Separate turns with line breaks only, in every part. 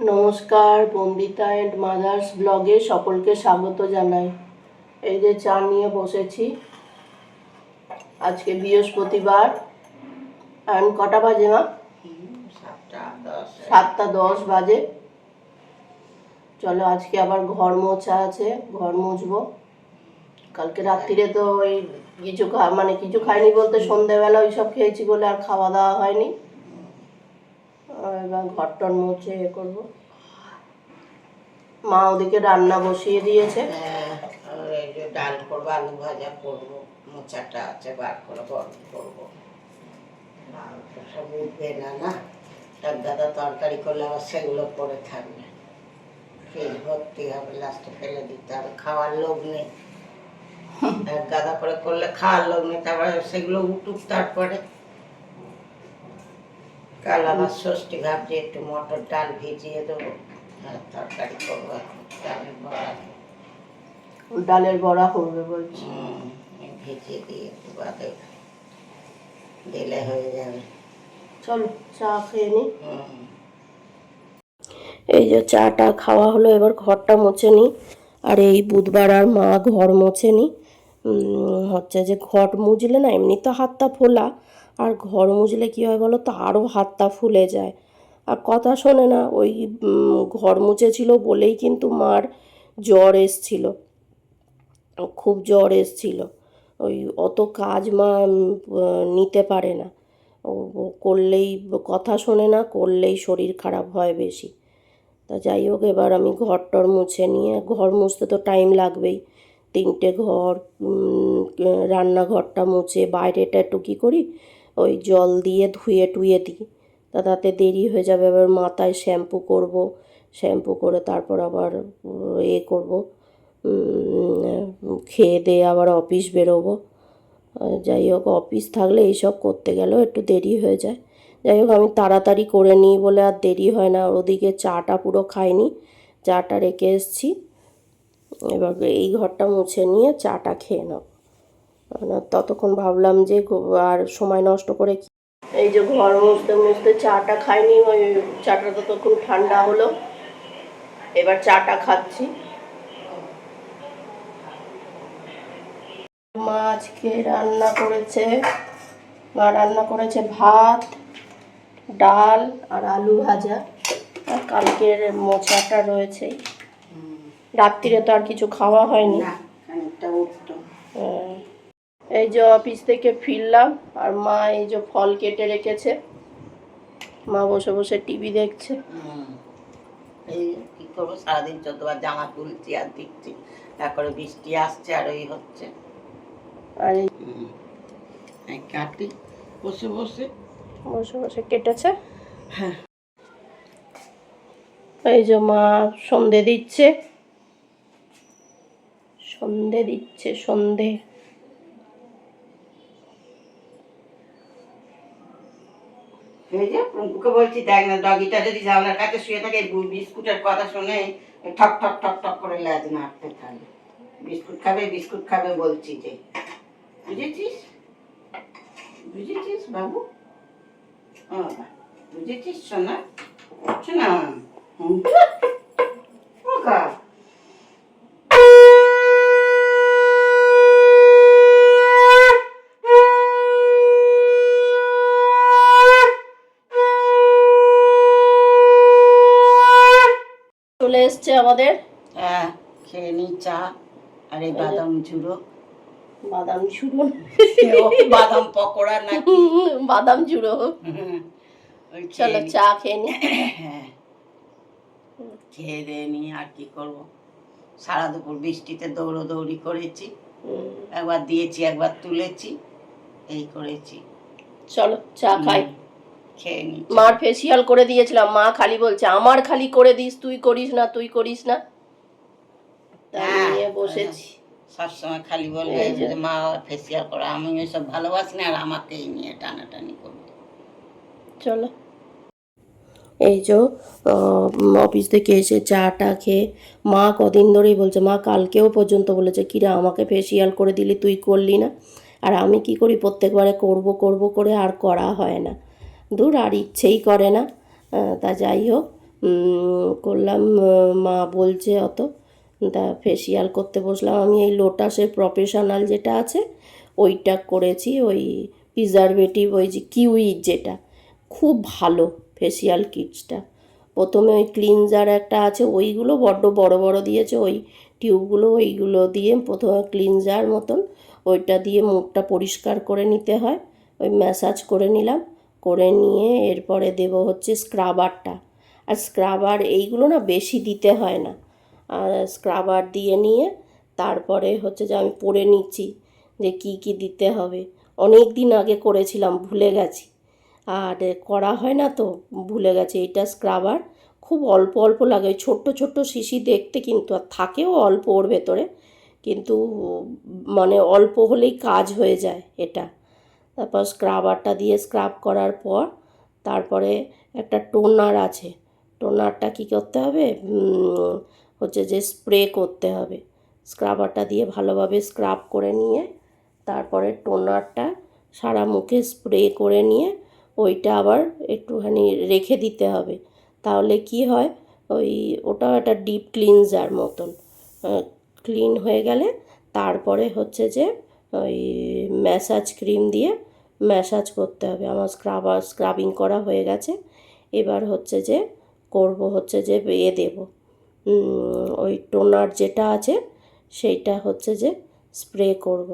নমস্কার Bandita and mother's ব্লগে সকলকে স্বাগত জানাই। এই যে চা নিয়ে বসেছি। আজকে বৃহস্পতিবার। এখন কটা বাজে মা?
সাতটা দশ।
বাজে। চলো আজকে আবার ঘর মোছা আছে ঘর মুছবো। কালকে রাত্রিরে তো ওই কিছু খা- মানে কিছু খাইনি বলতে সন্ধেবেলা ওই সব খেয়েছি বলে আর খাওয়া দাওয়া হয়নি। এবার ঘর টর মুছে এ করব। মা ওদিকে রান্না বসিয়ে দিয়েছে।
হ্যাঁ, এই যে ডাল করব আলু ভাজা করব মোচাটা আছে বার করে গরম করব। সব উঠবে না না? এক গাদা তরকারি করলে আবার সেগুলো পড়ে থাকবে। ফ্রিজ ভর্তি হবে লাস্টে ফেলে দিতে হবে খাওয়ার লোক নেই। এক গাদা করে করলে খাওয়ার লোক নেই তারপরে সেগুলো উঠুক তারপরে। কাল আবার ষষ্ঠী ভাবছি একটু মটর ডাল ভিজিয়ে দেবো। তরকারি করব ডালের বড়া।
ডালের বড়া করবে বলছি।
এই ভিজিয়ে দিয়ে একটু বাদে দিলে হয়ে যাবে।
চলো চা খেয়ে নি। এই যে চাটা খাওয়া হলো এবার ঘরটা মোছে নি। আর এই বুধবার আর মা ঘর মোছেনি। উম, হচ্ছে যে ঘট মুজলে না এমনি তো হাতটা ফোলা। আর ঘর মুজলে কী হয় বলো তো? আরও হাতটা ফুলে যায়। আর কথা শোনে না, ওই ঘর মুছেছিল বলেই কিন্তু মার জ্বর এসছিল। খুব জ্বর এসছিল। ওই অত কাজ মা নিতে পারে না। ও করলেই, কথা শোনে না, করলেই শরীর খারাপ হয় বেশি। তা যাই হোক, এবার আমি ঘর টর মুছে নিয়ে, ঘর মুছতে তো টাইম লাগবেই। তিনটে ঘর রান্নাঘরটা মুছে, বাইরেটা একটু কী করি? ওই জল দিয়ে ধুয়ে টুয়ে দিই। তা তাতে দেরি হয়ে যাবে। এবার মাথায় শ্যাম্পু করব। শ্যাম্পু করে তারপর আবার এ করব। খেয়ে দিয়ে আবার অফিস বেরোবো। যাই হোক, অফিস থাকলে এইসব করতে গেলেও একটু দেরি হয়ে যায়। যাই হোক, আমি তাড়াতাড়ি করে নিই বলে আর দেরি হয় না। ওদিকে চাটা পুরো খাইনি। চাটা রেখে এসেছি। এবার এই ঘরটা মুছে নিয়ে চাটা খেয়ে নেব ততক্ষণ ভাবলাম যে আর সময় নষ্ট করে কি- এই যে ঘর মুছতে মুছতে চাটা খাইনি ওই চাটা ততক্ষণ ঠান্ডা হলো। এবার চাটা খাচ্ছি। মা আজকে রান্না করেছে মা রান্না করেছে ভাত ডাল আর আলু ভাজা। আর কালকের মোচাটা রয়েছে। রাত্রিরে তো আর কিছু খাওয়া হয়নি।
না খানিকটা উঠতো।
হ্যাঁ। এই যে অফিস থেকে ফিরলাম আর মা এই যে ফল কেটে রেখেছে। মা বসে বসে টিভি দেখছে।
এই কি করব? সারাদিন চোদ্দবার জামা তুলছি আর দিচ্ছি তারপরে বৃষ্টি আসছে আর ওই হচ্ছে।
আর।
কাটি বসে বসে।
বসে বসে কেটেছে।
হ্যাঁ।
এই যে মা সন্ধে দিচ্ছে। সন্ধে দিচ্ছে সন্ধে।
এই বলছি দেখ না ডগিটা যদি জানলার কাছে শুয়ে থাকে বিস্কুটের কথা শুনে ঠক ঠক ঠক ঠক করে লেজ নাড়তে থাকে। বিস্কুট খাবে বিস্কুট খাবে বলছি যে। বুঝেছিস? বুঝেছিস বাবু? ও, বুঝেছিস সোনা? শোনা হুম। ওকা।
আমাদের?
হ্যাঁ খেয়ে নি চা আর এই বাদাম ঝুড়ো।
বাদাম চূড়ো
বাদাম পকোড়া নাকি?
বাদাম চলো চা খেয়ে নি।
হ্যাঁ খেয়ে দিয়ে নি আর কি করব? সারা দুপুর বৃষ্টিতে দৌড়োদৌড়ি করেছি। একবার দিয়েছি একবার তুলেছি। এই করেছি।
চলো চা খাই।
খেয়ে নি
মার ফেসিয়াল করে দিয়েছিলাম। মা খালি বলছে আমার খালি করে দিস তুই করিস না তুই করিস না। তাই
হ্যাঁ,
বসেছি।
সবসময় খালি বলে
এই যে।
যে মা ফেসিয়াল করা আমি ওইসব ভালোবাসি না আর আমাকেই নিয়ে টানাটানি করবে।
চলো। এই যে অফিস থেকে এসে চাটা খেয়ে মা কদিন ধরেই বলছে মা কালকেও পর্যন্ত বলেছে কিরে আমাকে ফেসিয়াল করে দিলি তুই করলি না। আর আমি কি করি প্রত্যেকবারে করব করব করে আর করা হয় না। দূর আর ইচ্ছেই করে না। তা যাই হোক করলাম মা বলছে অত। তা ফেসিয়াল করতে বসলাম। আমি এই লোটাসের প্রফেশনাল যেটা আছে, ওইটা করেছি। ওই প্রিজারভেটিভ ওই যে কিউইর যেটা, খুব ভালো ফেসিয়াল কিটসটা প্রথমে ওই ক্লিনজার একটা আছে, ওইগুলো বড্ড বড় বড় দিয়েছে। ওই টিউবগুলো ওইগুলো দিয়ে প্রথমে ক্লিনজার মতন, ওইটা দিয়ে মুখটা পরিষ্কার করে নিতে হয়। ওই ম্যাসাজ করে নিলাম। করে নিয়ে এরপরে দেব হচ্ছে স্ক্রাবারটা আর স্ক্রাবার এইগুলো না বেশি দিতে হয় না। আর স্ক্রাবার দিয়ে নিয়ে তারপরে হচ্ছে যে আমি পড়ে নিচ্ছি যে কি কি দিতে হবে। অনেক দিন আগে করেছিলাম, ভুলে গেছি। আর করা হয় না তো, ভুলে গেছে। এটা স্ক্রাবার খুব অল্প অল্প লাগে। ওই ছোট্ট ছোট্ট শিশি দেখতে কিন্তু আর থাকেও অল্প ওর ভেতরে। কিন্তু মানে অল্প হলেই কাজ হয়ে যায় এটা। তারপর স্ক্রাবারটা দিয়ে স্ক্রাব করার পর তারপরে একটা টোনার আছে। টোনারটা কী করতে হবে? হচ্ছে যে স্প্রে করতে হবে। স্ক্রাবারটা দিয়ে ভালোভাবে স্ক্রাব করে নিয়ে তারপরে টোনারটা সারা মুখে স্প্রে করে নিয়ে ওইটা আবার একটুখানি রেখে দিতে হবে। তাহলে কি হয়? ওই, ওটাও একটা ডিপ ক্লিনজার মতন। ক্লিন হয়ে গেলে তারপরে হচ্ছে যে ওই ম্যাসাজ ক্রিম দিয়ে ম্যাসাজ করতে হবে। আমার স্ক্রাবার স্ক্রাবিং করা হয়ে গেছে। এবার হচ্ছে যে করব হচ্ছে যে এ দেব। ওই টোনার যেটা আছে, সেইটা হচ্ছে যে স্প্রে করব।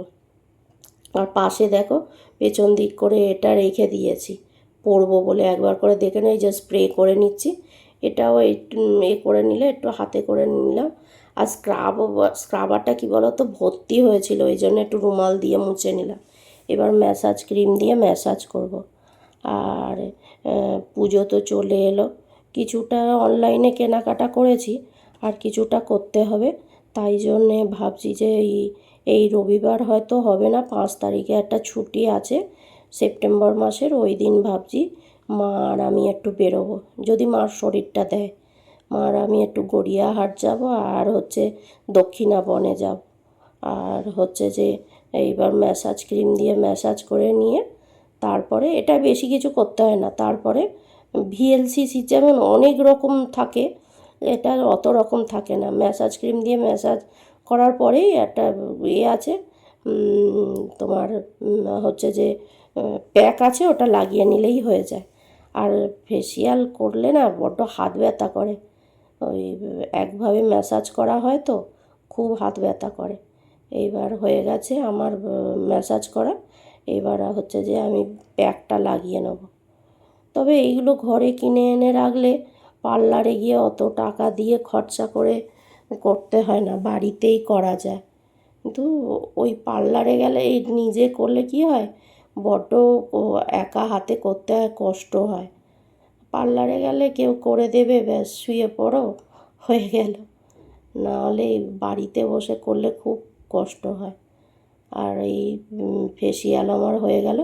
আর পাশে দেখো, পেছন দিক করে এটা রেখে দিয়েছি। পরবো বলে একবার করে দেখে নেই যে স্প্রে করে নিচ্ছি। এটাও এ করে নিলে, একটু হাতে করে নিলাম। আর স্ক্রাব স্ক্রাবারটা কী বলো তো ভর্তি হয়েছিল, ওই জন্য একটু রুমাল দিয়ে মুছে নিলাম। এবার ম্যাসাজ ক্রিম দিয়ে ম্যাসাজ করব। আর পুজো তো চলে এলো। কিছুটা অনলাইনে কেনাকাটা করেছি, আর কিছুটা করতে হবে। তাই জন্যে ভাবছি যে এই এই রবিবার হয়তো হবে না, পাঁচ তারিখে একটা ছুটি আছে, সেপ্টেম্বর মাসের ওই দিন ভাবছি মা আর আমি একটু বেরোবো। যদি মার শরীরটা দেয়, মা আর আমি একটু গড়িয়াহাট যাব, আর হচ্ছে দক্ষিণা বনে যাব। আর হচ্ছে যে এইবার ম্যাসাজ ক্রিম দিয়ে ম্যাসাজ করে নিয়ে তারপরে এটা বেশি কিছু করতে হয় না। তারপরে ভিএলসিসি যেমন অনেক রকম থাকে, এটা অত রকম থাকে না। ম্যাসাজ ক্রিম দিয়ে ম্যাসাজ করার পরেই একটা ইয়ে আছে তোমার হচ্ছে যে প্যাক আছে, ওটা লাগিয়ে নিলেই হয়ে যায়। আর ফেসিয়াল করলে না বড্ড হাত ব্যথা করে। ওই, একভাবে ম্যাসাজ করা হয় তো, খুব হাত ব্যথা করে। এইবার হয়ে গেছে আমার ম্যাসাজ করা। এবার হচ্ছে যে আমি প্যাকটা লাগিয়ে নেব। তবে এইগুলো ঘরে কিনে এনে রাখলে পার্লারে গিয়ে অত টাকা দিয়ে খরচা করে করতে হয় না, বাড়িতেই করা যায়। কিন্তু ওই পার্লারে গেলে এই নিজে করলে কি হয়? বড্ড একা হাতে করতে হয়, কষ্ট হয়। পার্লারে গেলে কেউ করে দেবে, ব্যাস শুয়ে পড়ো, হয়ে গেল। নাহলে বাড়িতে বসে করলে খুব কষ্ট হয়। আর এই ফেসিয়াল আমার হয়ে গেল।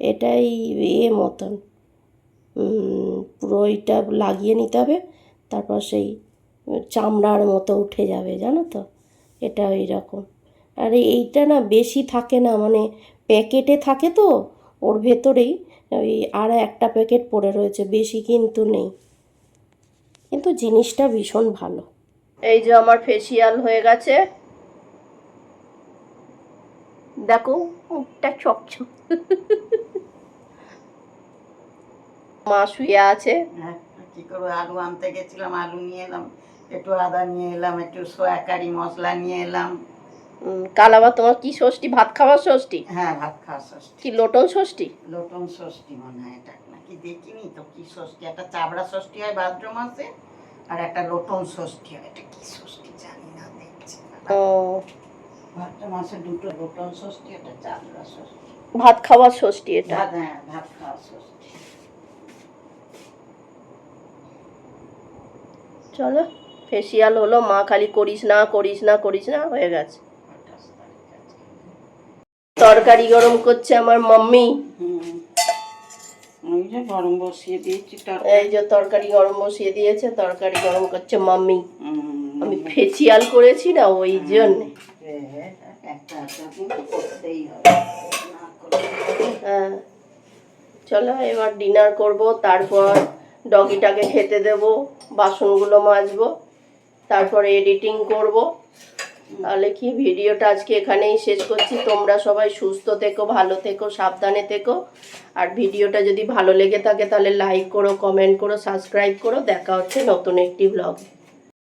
এটাই এ মতন। পুরো এটা লাগিয়ে নিতে হবে, তারপর সেই চামড়ার মতো উঠে যাবে, জানো তো? এটা ওই রকম আর এইটা না বেশি থাকে না মানে প্যাকেটে থাকে তো, ওর ভেতরেই ওই আর একটা প্যাকেট পড়ে রয়েছে, বেশি কিন্তু নেই। কিন্তু জিনিসটা ভীষণ ভালো। এই যে আমার ফেসিয়াল হয়ে গেছে। দেখো মুখটা চকচক। মা শুয়ে আছে।
হ্যাঁ কি করব? আলু আনতে গেছিলাম আলু নিয়ে এলাম একটু আদা নিয়ে এলাম একটু সোয়াকারি মশলা নিয়ে এলাম।
কাল আবার তোমার কি ষষ্ঠী? ভাত খাওয়ার ষষ্ঠী?
হ্যাঁ ভাত খাওয়া ষষ্ঠী।
কি লোটন ষষ্ঠী?
লোটন ষষ্ঠী মনে হয় এটা নাকি দেখিনি তো কি ষষ্ঠী? একটা চাবড়া ষষ্ঠী হয় ভাদ্র মাসে আর একটা লোটন ষষ্ঠী হয়। এটা কি ষষ্ঠী জানি না দেখছি
ও
ভাদ্র মাসে দুটো লোটন ষষ্ঠী একটা চাবড়া ষষ্ঠী।
ভাত খাওয়ার ষষ্ঠী এটা?
ভাত হ্যাঁ ভাত খাওয়া ষষ্ঠী।
চলো ফেসিয়াল হলো মা খালি করিস না করিস না করিস না হয়ে গেছে। তরকারি গরম করছে আমার মাম্মি।
হুম যে গরম বসিয়ে দিয়েছি
এই যে তরকারি গরম বসিয়ে দিয়েছে তরকারি গরম করছে মাম্মি। আমি ফেসিয়াল করেছি না ওই জন্য।
হ্যাঁ,
হ্যাঁ চলো, এবার ডিনার করব, তারপর ডগিটাকে খেতে দেব, বাসনগুলো মাজবো, তারপরে এডিটিং করব। তাহলে কি, ভিডিওটা আজকে এখানেই শেষ করছি। তোমরা সবাই সুস্থ থেকো, ভালো থেকো, সাবধানে থেকো। আর ভিডিওটা যদি ভালো লেগে থাকে, তাহলে লাইক করো কমেন্ট করো সাবস্ক্রাইব করো। দেখা হচ্ছে নতুন একটি ব্লগে